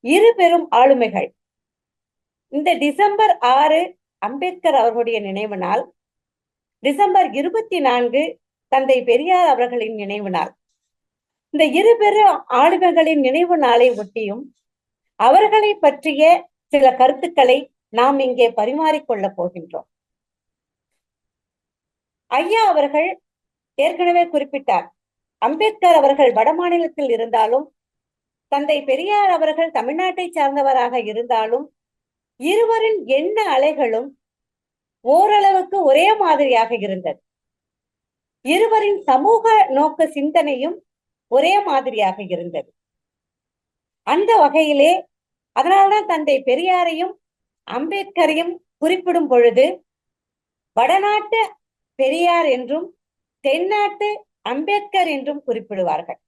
இரு பெரும் ஆளுமைகள். இந்த டிசம்பர் ஆறு அம்பேத்கர் அவர்களுடைய நினைவு நாள். டிசம்பர் இருபத்தி நான்கு தந்தை பெரியார் அவர்களின் நினைவு நாள். இந்த இரு பெரும் ஆளுமைகளின் நினைவு நாளை ஒட்டியும் அவர்களை பற்றிய சில கருத்துக்களை நாம் இங்கே பரிமாறிக்கொள்ள போகின்றோம். ஐயா அவர்கள் ஏற்கனவே குறிப்பிட்டார். அம்பேத்கர் அவர்கள் வடமாநிலத்தில் இருந்தாலும் தந்தை பெரியார் அவர்கள் தமிழ்நாட்டை சார்ந்தவராக இருந்தாலும் இருவரின் எண்ண அலைகளும் ஓரளவுக்கு ஒரே மாதிரியாக இருந்தது. இருவரின் சமூக நோக்க சிந்தனையும் ஒரே மாதிரியாக இருந்தது. அந்த வகையிலே அதனால்தான் தந்தை பெரியாரையும் அம்பேத்கரையும் குறிப்பிடும் பொழுது வடநாட்டு பெரியார் என்றும் தென்னாட்டு அம்பேத்கர் என்றும் குறிப்பிடுவார்கள்.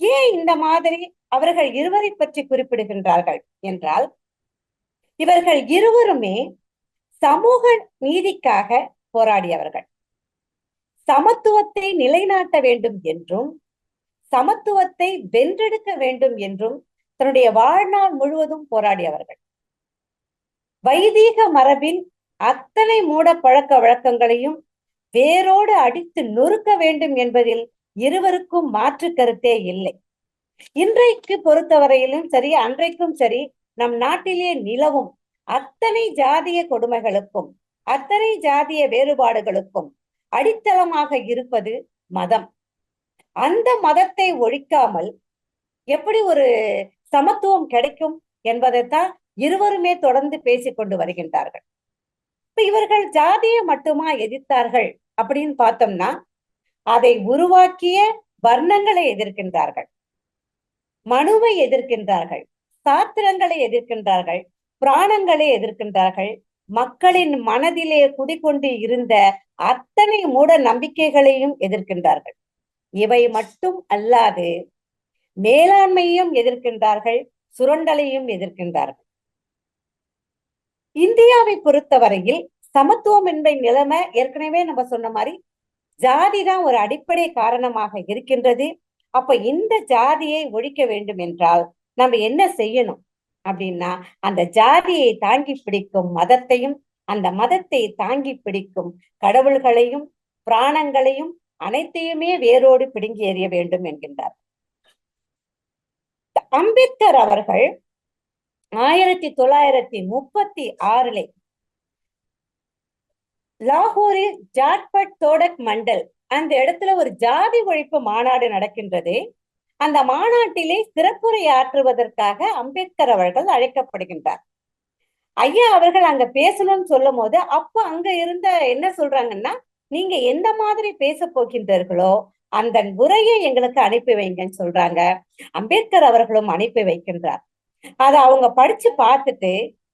ஏன் இந்த மாதிரி அவர்கள் இருவரை பற்றி குறிப்பிடுகின்றார்கள் என்றால் இவர்கள் இருவருமே சமூக நீதிக்காக போராடியவர்கள். சமத்துவத்தை நிலைநாட்ட வேண்டும் என்றும் சமத்துவத்தை வென்றெடுக்க வேண்டும் என்றும் தன்னுடைய வாழ்நாள் முழுவதும் போராடியவர்கள். வைதீக மரபின் அத்தனை மூட பழக்க வழக்கங்களையும் வேரோடு அடித்து நொறுக்க வேண்டும் என்பதில் இருவருக்கும் மாற்று கருத்தே இல்லை. இன்றைக்கு பொறுத்தவரையிலும் சரி அன்றைக்கும் சரி நம் நாட்டிலே நிலவும் அத்தனை ஜாதிய கொடுமைகளுக்கும் அத்தனை ஜாதிய வேறுபாடுகளுக்கும் அடித்தளமாக இருப்பது மதம். அந்த மதத்தை ஒழிக்காமல் எப்படி ஒரு சமத்துவம் கிடைக்கும் என்பதைத்தான் இருவருமே தொடர்ந்து பேசிக்கொண்டு வருகின்றார்கள். இப்ப இவர்கள் ஜாதியை மட்டுமா எதிர்த்தார்கள் அப்படின்னு பார்த்தோம்னா அதை உருவாக்கிய வர்ணங்களை எதிர்க்கின்றார்கள். மனுவை எதிர்க்கின்றார்கள். சாத்திரங்களை எதிர்க்கின்றார்கள். பிராணங்களை எதிர்க்கின்றார்கள். மக்களின் மனதிலே குடிக்கொண்டு இருந்த அத்தனை மூட நம்பிக்கைகளையும் எதிர்க்கின்றார்கள். இவை மட்டும் அல்லாது மேலாண்மையும் எதிர்க்கின்றார்கள் சுரண்டலையும் எதிர்க்கின்றார்கள். இந்தியாவை பொறுத்தவரையில் சமத்துவம் நிலைமை ஏற்கனவே நம்ம சொன்ன மாதிரி ஜாதி தான் ஒரு அடிப்படை காரணமாக இருக்கின்றது. அப்ப இந்த ஜாதியை ஒழிக்க வேண்டும் என்றால் நம்ம என்ன செய்யணும்? அப்படின்னா அந்த ஜாதியை தாங்கி பிடிக்கும் மதத்தையும் அந்த மதத்தை தாங்கி பிடிக்கும் கடவுள்களையும் பிராணங்களையும் அனைத்தையுமே வேரோடு பிடுங்கி எறிய வேண்டும் என்கின்றார். அம்பேத்கர் அவர்கள் ஆயிரத்தி தொள்ளாயிரத்தி முப்பத்தி ஆறுல லாகூரில் ஜாட்பட் தோடக் மண்டல் அந்த இடத்துல ஒரு ஜாதி ஒழிப்பு மாநாடு நடக்கின்றது. அந்த மாநாட்டிலே சிறப்புரை ஆற்றுவதற்காக அம்பேத்கர் அவர்கள் அழைக்கப்படுகின்றார். ஐயா அவர்கள் அங்க பேசணும்னு சொல்லும் போது அப்ப அங்க இருந்த என்ன சொல்றாங்கன்னா நீங்க எந்த மாதிரி பேச போகின்றீர்களோ அந்த உரையை எங்களுக்கு அனுப்பி வைங்கன்னு சொல்றாங்க. அம்பேத்கர் அவர்களும் அனுப்பி வைக்கின்றார். அதை அவங்க படிச்சு பார்த்துட்டு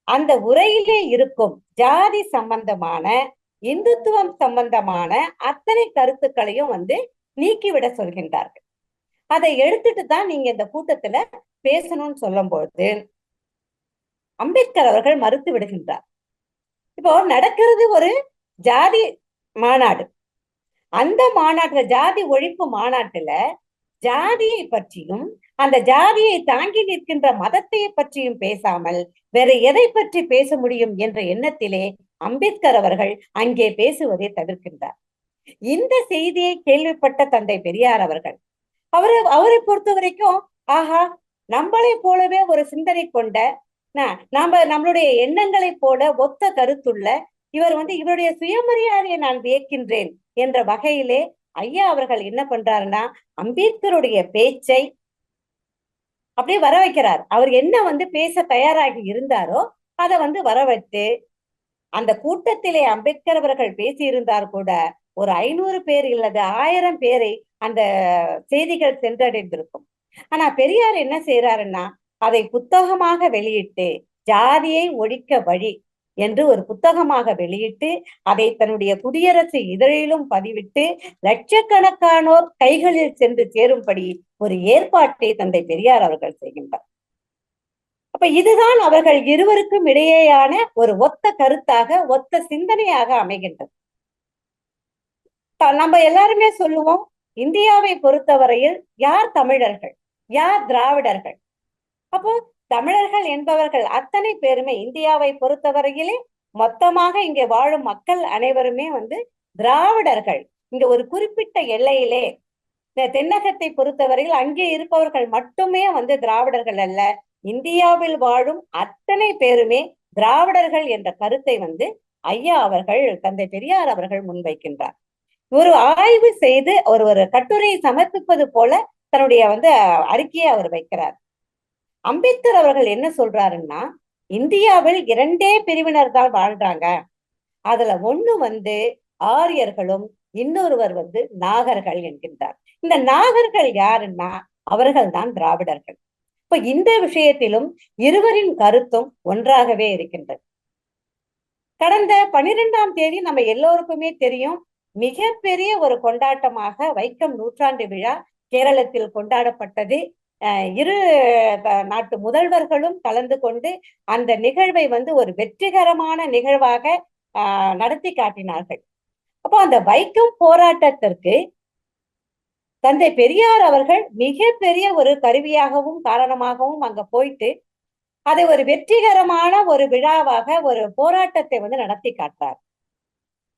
அந்த உரையிலே இருக்கும் ஜாதி சம்பந்தமான இந்துத்துவம் சம்பந்தமான அத்தனை கருத்துக்களையும் வந்து நீக்கிவிட சொல்கின்றார்கள். அதை எடுத்துட்டு தான் நீங்க இந்த கூட்டத்துல பேசணும்னு சொல்லும் பொழுது அம்பேத்கர் அவர்கள் மறுத்து விடுகின்றார். இப்போ நடக்கிறது ஒரு ஜாதி மாநாடு. அந்த மாநாட்டுல ஜாதி ஒழிப்பு மாநாட்டுல ஜாதியை பற்றியும் அந்த ஜாதியை தாங்கி நிற்கின்ற மதத்தை பற்றியும் பேசாமல் வேற எதை பற்றி பேச முடியும் என்ற எண்ணத்திலே அம்பேத்கர் அவர்கள் அங்கே பேசுவதை தவிர்க்கின்றார். இந்த செய்தியை கேள்விப்பட்ட தந்தை பெரியார் அவர்கள் அவரை அவரை பொறுத்த வரைக்கும் ஆஹா நம்மளை போலவே ஒரு சிந்தனை கொண்ட நாம நம்மளுடைய எண்ணங்களை போல ஒத்த கருத்துள்ள இவர் வந்து இவருடைய சுயமரியாதையை நான் வியக்கின்றேன் என்ற வகையிலே ஐயா அவர்கள் என்ன பண்றாருன்னா அம்பேத்கருடைய பேச்சை அப்படியே வர வைக்கிறார் அவர் என்ன வந்து பேச தயாராகி இருந்தாரோ அதை வந்து வர வைத்து அந்த கூட்டத்திலே அம்பேத்கர் அவர்கள் பேசியிருந்தார் கூட ஒரு ஐநூறு பேர் இல்லது ஆயிரம் பேரை அந்த செய்திகள் சென்றடைந்திருக்கும். ஆனா பெரியார் என்ன செய்யறாருன்னா அதை புத்தகமாக வெளியிட்டு ஜாதியை ஒழிக்க வழி என்று ஒரு புத்தகமாக வெளியிட்டு அதை தன்னுடைய குடியரசு இதழிலும் பதிவிட்டு லட்சக்கணக்கானோர் கைகளில் சென்று சேரும்படி ஒரு ஏற்பாட்டை தந்தை பெரியார் அவர்கள் செய்கின்றார். அப்ப இதுதான் அவர்கள் இருவருக்கும் இடையேயான ஒரு ஒத்த கருத்தாக ஒத்த சிந்தனையாக அமைகின்றது. நம்ம எல்லாருமே சொல்லுவோம் இந்தியாவை பொறுத்தவரையில் யார் தமிழர்கள் யார் திராவிடர்கள்? அப்போ தமிழர்கள் என்பவர்கள் அத்தனை பேருமே இந்தியாவை பொறுத்தவரையிலே மொத்தமாக இங்கே வாழும் மக்கள் அனைவருமே வந்து திராவிடர்கள். இங்க ஒரு குறிப்பிட்ட எல்லையிலே இந்த தென்னகத்தை பொறுத்தவரையில் அங்கே இருப்பவர்கள் மட்டுமே வந்து திராவிடர்கள் அல்ல. இந்தியாவில் வாழும் அத்தனை பேருமே திராவிடர்கள் என்ற கருத்தை வந்து ஐயா அவர்கள் தந்தை பெரியார் அவர்கள் முன்வைக்கின்றார். ஒரு ஆய்வு செய்து ஒரு ஒரு கட்டுரையை சமர்ப்பிப்பது போல தன்னுடைய வந்து அறிக்கையை அவர் வைக்கிறார். அம்பேத்கர் அவர்கள் என்ன சொல்றாருன்னா இந்தியாவில் இரண்டே பிரிவினர் தான் வாழ்றாங்க. அதுல ஒண்ணு வந்து ஆரியர்களும் இன்னொருவர் வந்து நாகர்கள் என்கின்றார். இந்த நாகர்கள் யாருன்னா அவர்கள் தான் திராவிடர்கள். இப்ப இந்த விஷயத்திலும் இருவரின் கருத்தும் ஒன்றாகவே இருக்கின்றது. கடந்த பனிரெண்டாம் தேதி நம்ம எல்லோருக்குமே தெரியும் மிகப்பெரிய ஒரு கொண்டாட்டமாக வைக்கம் நூற்றாண்டு விழா கேரளத்தில் கொண்டாடப்பட்டது. இரு நாட்டு முதல்வர்களும் கலந்து கொண்டு அந்த நிகழ்வை வந்து ஒரு வெற்றிகரமான நிகழ்வாக நடத்தி காட்டினார்கள். அப்போ அந்த வைக்கம் போராட்டத்திற்கு தந்தை பெரியார் அவர்கள் மிகப்பெரிய ஒரு கருவியாகவும் காரணமாகவும் அங்க போயிட்டு அதை ஒரு வெற்றிகரமான ஒரு விழாவாக ஒரு போராட்டத்தை வந்து நடத்தி காட்டார்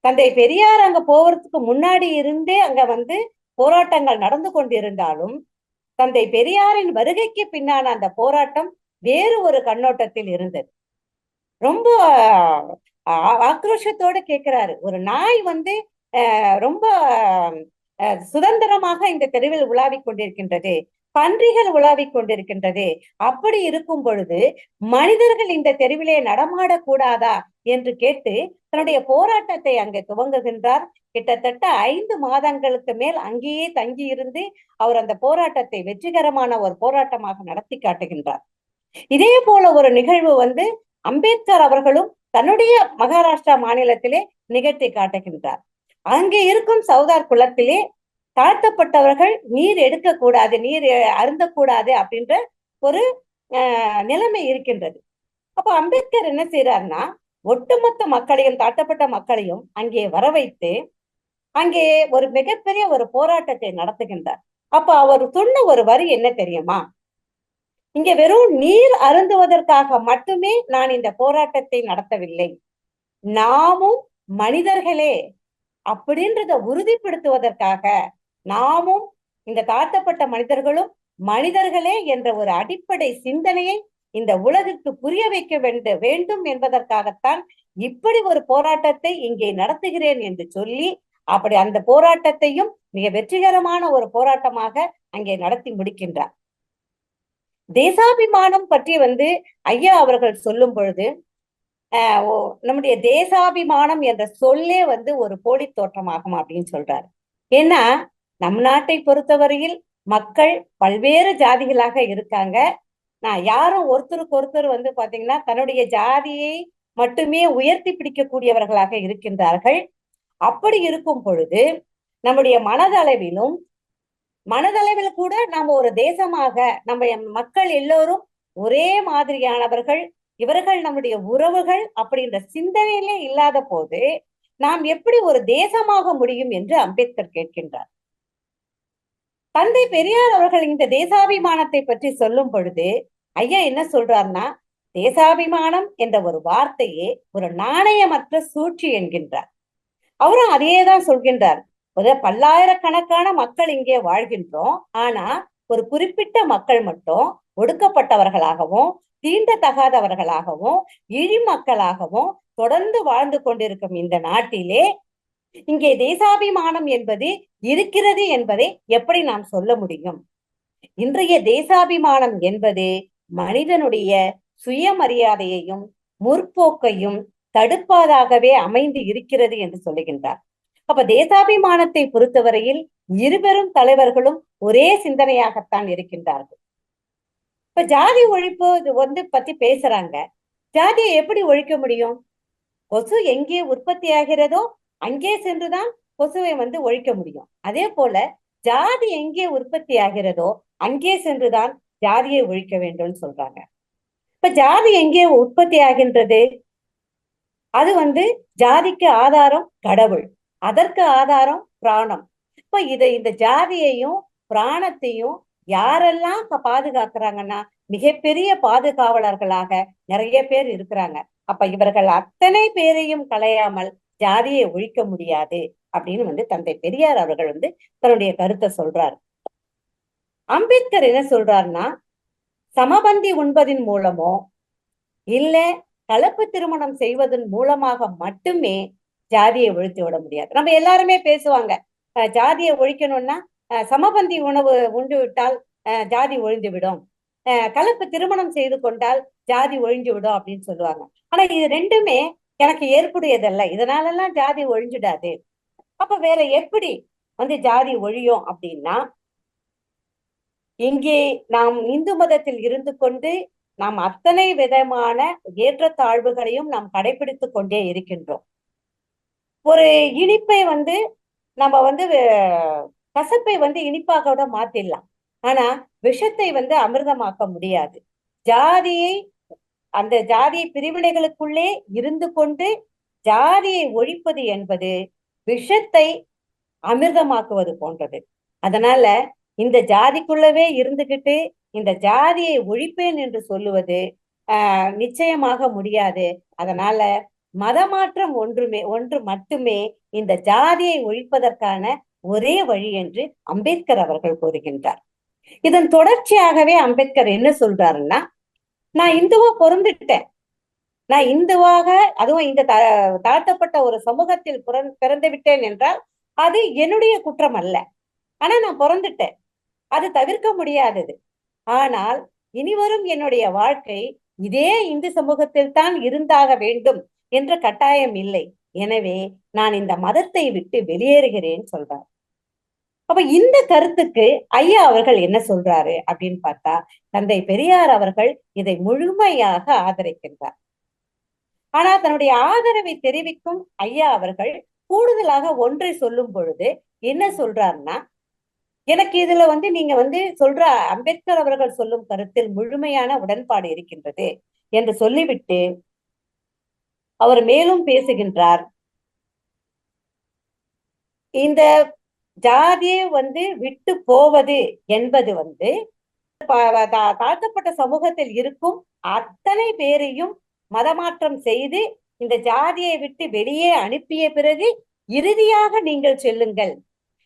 தந்தை பெரியார் அங்க போவதுக்கு முன்னாடி இருந்தே அங்க வந்து போராட்டங்கள் நடந்து கொண்டிருந்தாலும் தந்தை பெரியாரின் வருகைக்கு பின்னான அந்த போராட்டம் வேறு ஒரு கண்ணோட்டத்தில் இருந்தது. ரொம்ப ஆக்ரோஷத்தோடு கேட்கிறாரு. ஒரு நாய் வந்து ரொம்ப சுதந்திரமாக இந்த தெருவில் உலாவிக் கொண்டிருக்கின்றது பன்றிகள் உலாவிக் கொண்டிருக்கின்றது அப்படி இருக்கும் பொழுது மனிதர்கள் இந்த தெருவிலே நடமாடக்கூடாதா என்று கேட்டு தன்னுடைய போராட்டத்தை அங்கே துவங்குகின்றார். கிட்டத்தட்ட ஐந்து மாதங்களுக்கு மேல் அங்கேயே தங்கி இருந்து அவர் அந்த போராட்டத்தை வெற்றிகரமான ஒரு போராட்டமாக நடத்தி காட்டுகின்றார். இதே போல ஒரு நிகழ்வு வந்து அம்பேத்கர் அவர்களும் தன்னுடைய மகாராஷ்டிரா மாநிலத்திலே நிகழ்த்தி காட்டுகின்றார். அங்கே இருக்கும் சவுதார் குளத்திலே தாழ்த்தப்பட்டவர்கள் நீர் எடுக்கக்கூடாது நீர் அருந்தக்கூடாது அப்படின்ற ஒரு நிலைமை இருக்கின்றது. அப்ப அம்பேத்கர் என்ன செய்யறாருன்னா ஒட்டுமொத்த மக்களையும் தாழ்த்தப்பட்ட மக்களையும் அங்கே வர வைத்து அங்கே ஒரு மிகப்பெரிய ஒரு போராட்டத்தை நடத்துகின்றார். அப்ப அவர் சொன்ன ஒரு வரி என்ன தெரியுமா? இங்க வெறும் நீர் அருந்துவதற்காக மட்டுமே நான் இந்த போராட்டத்தை நடத்தவில்லை. நாமும் மனிதர்களே அப்படின்றத உறுதிப்படுத்துவதற்காக நாமும் இந்த தாழ்த்தப்பட்ட மனிதர்களும் மனிதர்களே என்ற ஒரு அடிப்படை சிந்தனையை இந்த உலகிற்கு புரிய வைக்க வேண்டு வேண்டும் என்பதற்காகத்தான் இப்படி ஒரு போராட்டத்தை இங்கே நடத்துகிறேன் என்று சொல்லி அப்படி அந்த போராட்டத்தையும் மிக வெற்றிகரமான ஒரு போராட்டமாக அங்கே நடத்தி முடிக்கின்றார். தேசாபிமானம் பற்றி வந்து ஐயா அவர்கள் சொல்லும் பொழுது நம்முடைய தேசாபிமானம் என்ற சொல்லே வந்து ஒரு போலி தோற்றமாகும் அப்படின்னு சொல்றாரு. ஏன்னா நம் நாட்டை பொறுத்தவரையில் மக்கள் பல்வேறு ஜாதிகளாக இருக்காங்க. நான் யாரும் ஒருத்தருக்கு ஒருத்தர் வந்து பாத்தீங்கன்னா தன்னுடைய ஜாதியை மட்டுமே உயர்த்தி பிடிக்கக்கூடியவர்களாக இருக்கின்றார்கள். அப்படி இருக்கும் பொழுது நம்முடைய மனதளவிலும் மனதளவில் கூட நம்ம ஒரு தேசமாக நம்ம மக்கள் எல்லோரும் ஒரே மாதிரியானவர்கள் இவர்கள் நம்முடைய உறவுகள் அப்படின்ற சிந்தனையிலே இல்லாத போது நாம் எப்படி ஒரு தேசமாக முடியும் என்று அம்பேத்கர் கேட்கின்றார். தந்தை பெரியார் அவர்கள் இந்த தேசாபிமானத்தை பற்றி சொல்லும் பொழுது ஐயா என்ன சொல்றாருன்னா தேசாபிமானம் என்ற ஒரு வார்த்தையே ஒரு நாணயமற்ற சூழ்ச்சி என்கின்றார். அவரும் அதையேதான் சொல்கின்றார். ஒரு பல்லாயிரக்கணக்கான மக்கள் இங்கே வாழ்கின்றோம். ஆனா ஒரு குறிப்பிட்ட மக்கள் மட்டும் ஒடுக்கப்பட்டவர்களாகவும் தீண்டத்தகாதவர்களாகவும் இழி மக்களாகவும் தொடர்ந்து வாழ்ந்து கொண்டிருக்கும் இந்த நாட்டிலே இங்கே தேசாபிமானம் என்பது இருக்கிறது என்பதை எப்படி நாம் சொல்ல முடியும்? இன்றைய தேசாபிமானம் என்பது மனிதனுடைய சுயமரியாதையையும் முற்போக்கையும் தடுப்பதாகவே அமைந்து இருக்கிறது என்று சொல்லுகின்றார். அப்ப தேசாபிமானத்தை பொறுத்தவரையில் இருபெரும் தலைவர்களும் ஒரே சிந்தனையாகத்தான் இருக்கின்றார்கள். இப்ப ஜாதி ஒழிப்பு இது வந்து பத்தி பேசுறாங்க. ஜாதியை எப்படி ஒழிக்க முடியும்? கொசு எங்கே உற்பத்தி ஆகிறதோ அங்கே சென்றுதான் கொசுவை வந்து ஒழிக்க முடியும். அதே போல ஜாதி எங்கே உற்பத்தி ஆகிறதோ அங்கே சென்றுதான் ஜாதியை ஒழிக்க வேண்டும்னு சொல்றாங்க. இப்ப ஜாதி எங்கே உற்பத்தி ஆகின்றது? அது வந்து ஜாதிக்கு ஆதாரம் கடவுள் அதற்கு ஆதாரம் பிராணம். இப்ப இதை இந்த ஜாதியையும் பிராணத்தையும் யாரெல்லாம் பாதுகாக்கிறாங்கன்னா மிகப்பெரிய பாதுகாவலர்களாக நிறைய பேர் இருக்கிறாங்க. அப்ப இவர்கள் அத்தனை பேரையும் களையாமல் ஜாதியை ஒழிக்க முடியாது அப்படின்னு வந்து தந்தை பெரியார் அவர்கள் வந்து தன்னுடைய கருத்தை சொல்றார். அம்பேத்கர் என்ன சொல்றாருன்னா சமபந்தி உண்பதின் மூலமோ இல்ல கலப்பு திருமணம் செய்வதன் மூலமாக மட்டுமே ஜாதியை ஒழித்து விட முடியாது. நம்ம எல்லாருமே பேசுவாங்க ஜாதியை ஒழிக்கணும்னா சமபந்தி உணவு உண்டு விட்டால் அஹ் ஜாதி ஒழிந்து விடும் அஹ் கலப்பு திருமணம் செய்து கொண்டால் ஜாதி ஒழிஞ்சு விடும் அப்படின்னு சொல்லுவாங்க. ஆனா இது ரெண்டுமே எனக்கு ஏற்புடையதல்ல. இதனாலெல்லாம் ஜாதி ஒழிஞ்சிடாது. அப்ப வேற எப்படி வந்து ஜாதி ஒழியும் அப்படின்னா இங்கே நாம் இந்து மதத்தில் இருந்து கொண்டு நாம் அத்தனை விதமான ஏற்றத்தாழ்வுகளையும் நாம் கடைபிடித்து கொண்டே இருக்கின்றோம். ஒரு இனிப்பை வந்து நம்ம வந்து கசப்பை வந்து இனிப்பாக கூட மாத்திடலாம். ஆனா விஷத்தை வந்து அமிர்தமாக்க முடியாது. ஜாதியை அந்த ஜாதி பிரிவினைகளுக்குள்ளே இருந்து கொண்டு ஜாதியை ஒழிப்பது என்பது விஷத்தை அமிர்தமாக்குவது போன்றது. அதனால இந்த ஜாதிக்குள்ளவே இருந்துகிட்டு இந்த ஜாதியை ஒழிப்பேன் என்று சொல்லுவது ஆஹ் நிச்சயமாக முடியாது. அதனால மதமாற்றம் ஒன்றுமே ஒன்று மட்டுமே இந்த ஜாதியை ஒழிப்பதற்கான ஒரே வழி என்று அம்பேத்கர் அவர்கள் கூறுகின்றார். இதன் தொடர்ச்சியாகவே அம்பேத்கர் என்ன சொல்றாருன்னா நான் இந்துவா பிறந்துட்டேன். நான் இந்துவாக அதுவும் இந்த தாழ்த்தப்பட்ட ஒரு சமூகத்தில் பிறந் பிறந்து விட்டேன் என்றால் அது என்னுடைய குற்றம் அல்ல. ஆனா நான் பிறந்துட்டேன். அது தவிர்க்க முடியாதது. ஆனால் இனிவரும் என்னுடைய வாழ்க்கை இதே இந்து சமூகத்தில் தான் இருந்தாக வேண்டும் என்ற கட்டாயம் இல்லை. எனவே நான் இந்த மதத்தை விட்டு வெளியேறுகிறேன் சொல்றார். அப்ப இந்த கருத்துக்கு ஐயா அவர்கள் என்ன சொல்றாரு அப்படின்னு பார்த்தா தந்தை பெரியார் அவர்கள் இதை முழுமையாக ஆதரிக்கின்றார். ஆனா தன்னுடைய ஆதரவை தெரிவிக்கும் ஐயா அவர்கள் கூடுதலாக ஒன்றை சொல்லும் பொழுது என்ன சொல்றாருன்னா எனக்கு இதுல வந்து நீங்க வந்து சொல்ற அம்பேத்கர் அவர்கள் சொல்லும் கருத்தில் முழுமையான உடன்பாடு இருக்கின்றது என்று சொல்லிவிட்டு அவர் மேலும் பேசுகின்றார். இந்த ஜாதியை வந்து விட்டு போவது என்பது வந்து தா- தாழ்த்தப்பட்ட சமூகத்தில் இருக்கும் அத்தனை பேரையும் மதமாற்றம் செய்து இந்த ஜாதியை விட்டு வெளியே அனுப்பிய பிறகு இறுதியாக நீங்கள் செல்லுங்கள்.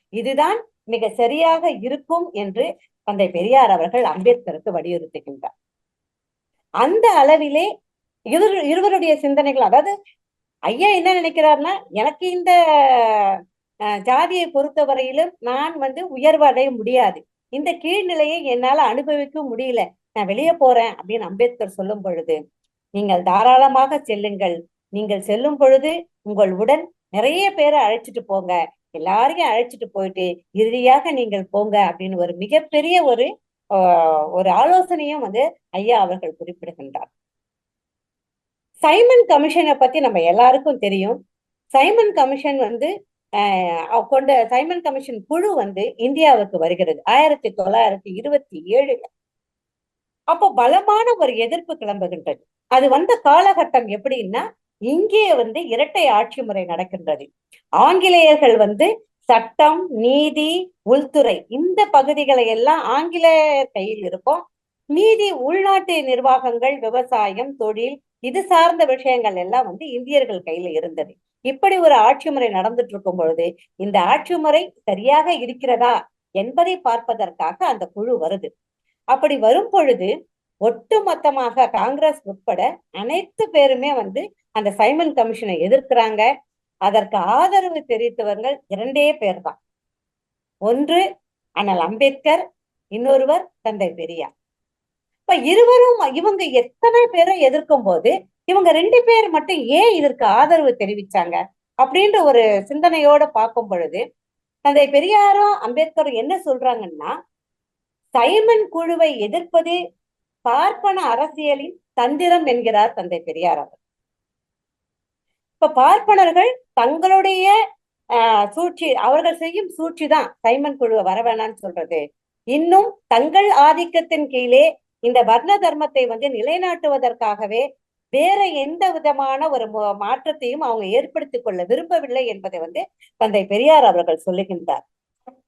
இதுதான் மிக சரியாக இருக்கும் என்று தந்தை பெரியார் அவர்கள் அம்பேத்கருக்கு வலியுறுத்துகின்றார். அந்த அளவிலே இவர் இருவருடைய சிந்தனைகள் அதாவது ஐயா என்ன நினைக்கிறார்னா எனக்கு இந்த ஜாதியை ஜாதியை பொறுத்தவரையிலும் நான் வந்து உயர்வு அடைய முடியாது. இந்த கீழ்நிலையை என்னால அனுபவிக்க முடியல. நான் வெளியே போறேன் அப்படின்னு அம்பேத்கர் சொல்லும் பொழுது நீங்கள் தாராளமாக செல்லுங்கள். நீங்கள் செல்லும் பொழுது உங்கள் உடன் நிறைய பேரை அழைச்சிட்டு போங்க. எல்லாரையும் அழைச்சிட்டு போயிட்டு இறுதியாக நீங்கள் போங்க அப்படின்னு ஒரு மிகப்பெரிய ஒரு ஆஹ், ஒரு ஆலோசனையும் வந்து ஐயா அவர்கள் குறிப்பிடுகின்றார். சைமன் கமிஷனை பத்தி நம்ம எல்லாருக்கும் தெரியும். சைமன் கமிஷன் வந்து கொண்ட சைமன் கமிஷன் குழு வந்து இந்தியாவுக்கு வருகிறது. ஆயிரத்தி தொள்ளாயிரத்தி இருபத்தி ஏழுல அப்போ பலமான ஒரு எதிர்ப்பு கிளம்புகின்றது. அது வந்த காலகட்டம் எப்படின்னா இங்கே வந்து இரட்டை ஆட்சி முறை நடக்கின்றது. ஆங்கிலேயர்கள் வந்து சட்டம் நீதி உள்துறை இந்த பகுதிகளை எல்லாம் ஆங்கிலேயர் கையில் இருக்கும். மீதி உள்நாட்டு நிர்வாகங்கள் விவசாயம் தொழில் இது சார்ந்த விஷயங்கள் எல்லாம் வந்து இந்தியர்கள் கையில இருந்தது. இப்படி ஒரு ஆட்சி முறை நடந்துட்டு இருக்கும் பொழுது இந்த ஆட்சி முறை சரியாக இருக்கிறதா என்பதை பார்ப்பதற்காக அந்த குழு வருது. அப்படி வரும் பொழுது ஒட்டுமொத்தமாக காங்கிரஸ் உட்பட அனைத்து பேருமே வந்து அந்த சைமன் கமிஷனை எதிர்க்கிறாங்க. அதற்கு ஆதரவு தெரிவித்தவர்கள் இரண்டே பேர் தான். ஒன்று அண்ணல் அம்பேத்கர் இன்னொருவர் தந்தை பெரியார். இப்ப இருவரும் இவங்க எத்தனை பேரை எதிர்க்கும் போது இவங்க ரெண்டு பேர் மட்டும் ஏன் இதற்கு ஆதரவு தெரிவிச்சாங்க அப்படின்ற ஒரு சிந்தனையோட பார்க்கும் பொழுது தந்தை பெரியாரும் அம்பேத்கரும் என்ன சொல்றாங்கன்னா சைமன் குழுவை எதிர்ப்பது பார்ப்பன அரசியலின் தந்திரம் என்கிறார் தந்தை பெரியார் அவர் இப்ப பார்ப்பனர்கள் தங்களுடைய சூழ்ச்சி அவர்கள் செய்யும் சூழ்ச்சி தான் சைமன் குழுவை வர வேணாம்னு சொல்றது. இன்னும் தங்கள் ஆதிக்கத்தின் கீழே இந்த வர்ண தர்மத்தை வந்து நிலைநாட்டுவதற்காகவே வேற எந்த விதமான ஒரு மாற்றத்தையும் அவங்க ஏற்படுத்திக் கொள்ள விரும்பவில்லை என்பதை வந்து தந்தை பெரியார் அவர்கள் சொல்லுகின்றார்.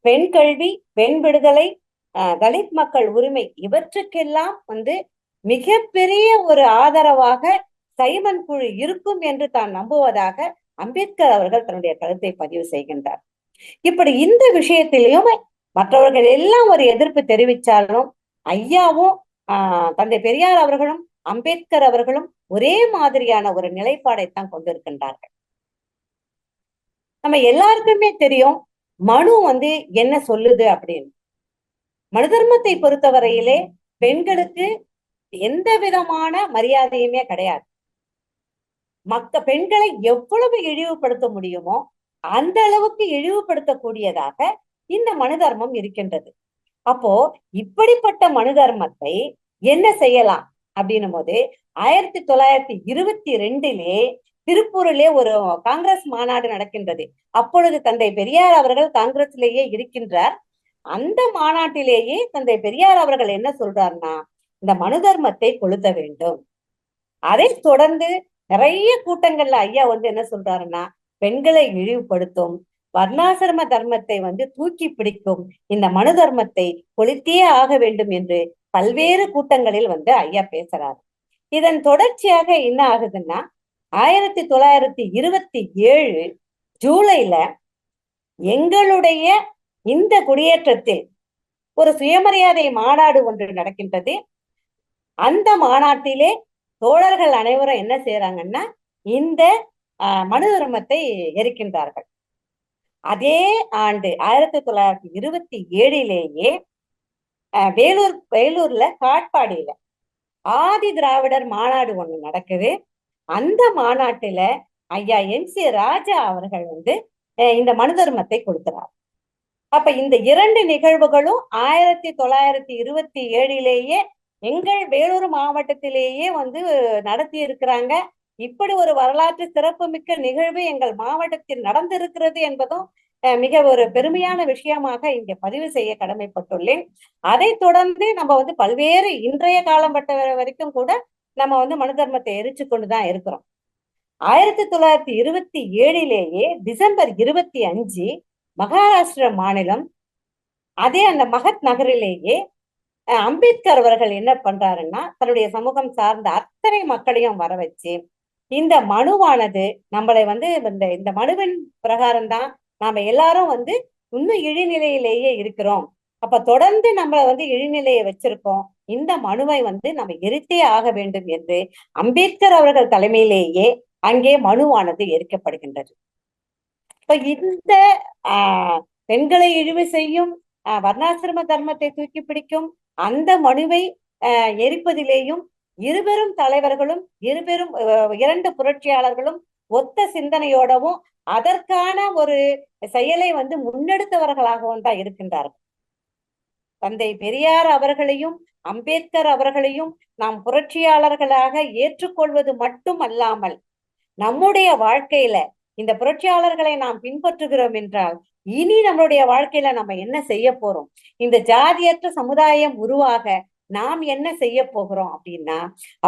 பெண் கல்வி பெண் விடுதலை தலித் மக்கள் உரிமை இவற்றுக்கெல்லாம் வந்து மிகப்பெரிய ஒரு ஆதரவாக சைமன் குழு இருக்கும் என்று தான் நம்புவதாக அம்பேத்கர் அவர்கள் தன்னுடைய கருத்தை பதிவு செய்கின்றார். இப்படி இந்த விஷயத்திலையும் மற்றவர்கள் எல்லாம் ஒரு எதிர்ப்பு தெரிவித்தாலும் ஐயாவும் ஆஹ் தந்தை பெரியார் அவர்களும் அம்பேத்கர் அவர்களும் ஒரே மாதிரியான ஒரு நிலைப்பாடைத்தான் கொண்டிருக்கின்றார்கள். நம்ம எல்லாருக்குமே தெரியும் மனு வந்து என்ன சொல்லுது அப்படின்னு. மனு தர்மத்தை பொறுத்தவரையிலே பெண்களுக்கு எந்த விதமான மரியாதையுமே கிடையாது. மக்க பெண்களை எவ்வளவு இழிவுபடுத்த முடியுமோ அந்த அளவுக்கு இழிவுபடுத்தக்கூடியதாக இந்த மனு தர்மம் இருக்கின்றது. அப்போ இப்படிப்பட்ட மனு தர்மத்தை என்ன செய்யலாம்? அப்படின்னும் போது ஆயிரத்தி தொள்ளாயிரத்தி இருபத்தி ரெண்டிலே திருப்பூரிலே ஒரு காங்கிரஸ் மாநாடு நடக்கின்றது. அப்பொழுது தந்தை பெரியார் அவர்கள் காங்கிரஸ்லேயே இருக்கின்றார். அந்த மாநாட்டிலேயே தந்தை பெரியார் அவர்கள் என்ன சொல்றாருன்னா இந்த மனு தர்மத்தை கொளுத்த வேண்டும். அதை தொடர்ந்து நிறைய கூட்டங்கள்ல ஐயா வந்து என்ன சொல்றாருன்னா பெண்களை இழிவுபடுத்தும் வர்ணாசிரம தர்மத்தை வந்து தூக்கி பிடிக்கும். இந்த மனு தர்மத்தை கொளுத்தே ஆக வேண்டும் என்று பல்வேறு கூட்டங்களில் வந்து ஐயா பேசுறாரு. இதன் தொடர்ச்சியாக என்ன ஆகுதுன்னா ஆயிரத்தி தொள்ளாயிரத்தி இருபத்தி ஏழு ஜூலைல எங்களுடைய இந்த குடியேற்றத்தில் ஒரு சுயமரியாதை மாநாடு ஒன்று நடக்கின்றது. அந்த மாநாட்டிலே தோழர்கள் அனைவரும் என்ன செய்யறாங்கன்னா இந்த மனு தர்மத்தை எரிக்கின்றார்கள். அதே ஆண்டு ஆயிரத்தி தொள்ளாயிரத்தி இருபத்தி ஏழிலேயே வேலூர் வேலூர்ல காட்பாடியில ஆதி திராவிடர் மாநாடு ஒண்ணு நடக்குது. அந்த மாநாட்டுல ஐயா என் சி ராஜா அவர்கள் வந்து இந்த மனு தர்மத்தை கொடுக்கிறார். அப்ப இந்த இரண்டு நிகழ்வுகளும் ஆயிரத்தி தொள்ளாயிரத்தி இருபத்தி ஏழிலேயே எங்கள் வேலூர் மாவட்டத்திலேயே வந்து நடத்தி இருக்கிறாங்க இப்படி ஒரு வரலாற்று சிறப்புமிக்க நிகழ்வு எங்கள் மாவட்டத்தில் நடந்திருக்கிறது என்பதும் மிக ஒரு பெருமையான விஷயமாக இங்க பதிவு செய்ய கடமைப்பட்டுள்ளேன். அதை தொடர்ந்து நம்ம வந்து பல்வேறு இன்றைய காலம் பட்ட வரைக்கும் கூட நம்ம வந்து மனு தர்மத்தை எரிச்சு கொண்டுதான் இருக்கிறோம். ஆயிரத்தி தொள்ளாயிரத்தி இருபத்தி ஏழிலேயே டிசம்பர் இருபத்தி அஞ்சு மகாராஷ்டிர மாநிலம் அதே அந்த மகத் நகரிலேயே அம்பேத்கர் அவர்கள் என்ன பண்றாருன்னா தன்னுடைய சமூகம் சார்ந்த அத்தனை மக்களையும் வர வச்சு இந்த மனுவானது நம்மளை வந்து இந்த இந்த மனுவின் பிரகாரம் தான் நாம எல்லாரும் வந்து இன்னும் இழிநிலையிலேயே இருக்கிறோம். அப்ப தொடர்ந்து நம்மளை வந்து இழிநிலையை வச்சிருக்கோம். இந்த மனுவை வந்து நம்ம எரித்தே ஆக வேண்டும் என்று அம்பேத்கர் அவர்கள் தலைமையிலேயே அங்கே மனுவானது எரிக்கப்படுகின்றது. இப்ப இந்த ஆஹ் பெண்களை இழிவு செய்யும் வர்ணாசிரம தர்மத்தை தூக்கி பிடிக்கும் அந்த மனுவை எரிப்பதிலேயும் இருபெரும் தலைவர்களும் இருபெரும் இரண்டு புரட்சியாளர்களும் ஒத்த சிந்தனையோடவும் அதற்கான ஒரு செயலை வந்து முன்னெடுத்தவர்களாகவும் தான் இருக்கின்றார்கள். தந்தை பெரியார் அவர்களையும் அம்பேத்கர் அவர்களையும் நாம் புரட்சியாளர்களாக ஏற்றுக்கொள்வது மட்டும் அல்லாமல் நம்முடைய வாழ்க்கையில இந்த புரட்சியாளர்களை நாம் பின்பற்றுகிறோம் என்றால் இனி நம்மளுடைய வாழ்க்கையில நம்ம என்ன செய்ய போறோம்? இந்த ஜாதியற்ற சமுதாயம் உருவாக நாம் என்ன செய்ய போகிறோம் அப்படின்னா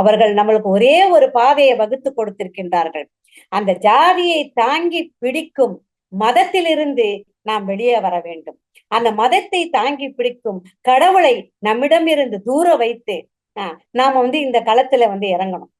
அவர்கள் நம்மளுக்கு ஒரே ஒரு பாதையை வகுத்து கொடுத்திருக்கின்றார்கள். அந்த ஜாதியை தாங்கி பிடிக்கும் மதத்திலிருந்து நாம் வெளியே வர வேண்டும். அந்த மதத்தை தாங்கி பிடிக்கும் கடவுளை நம்மிடம் இருந்து தூர வைத்து நாம வந்து இந்த களத்துல வந்து இறங்கணும்.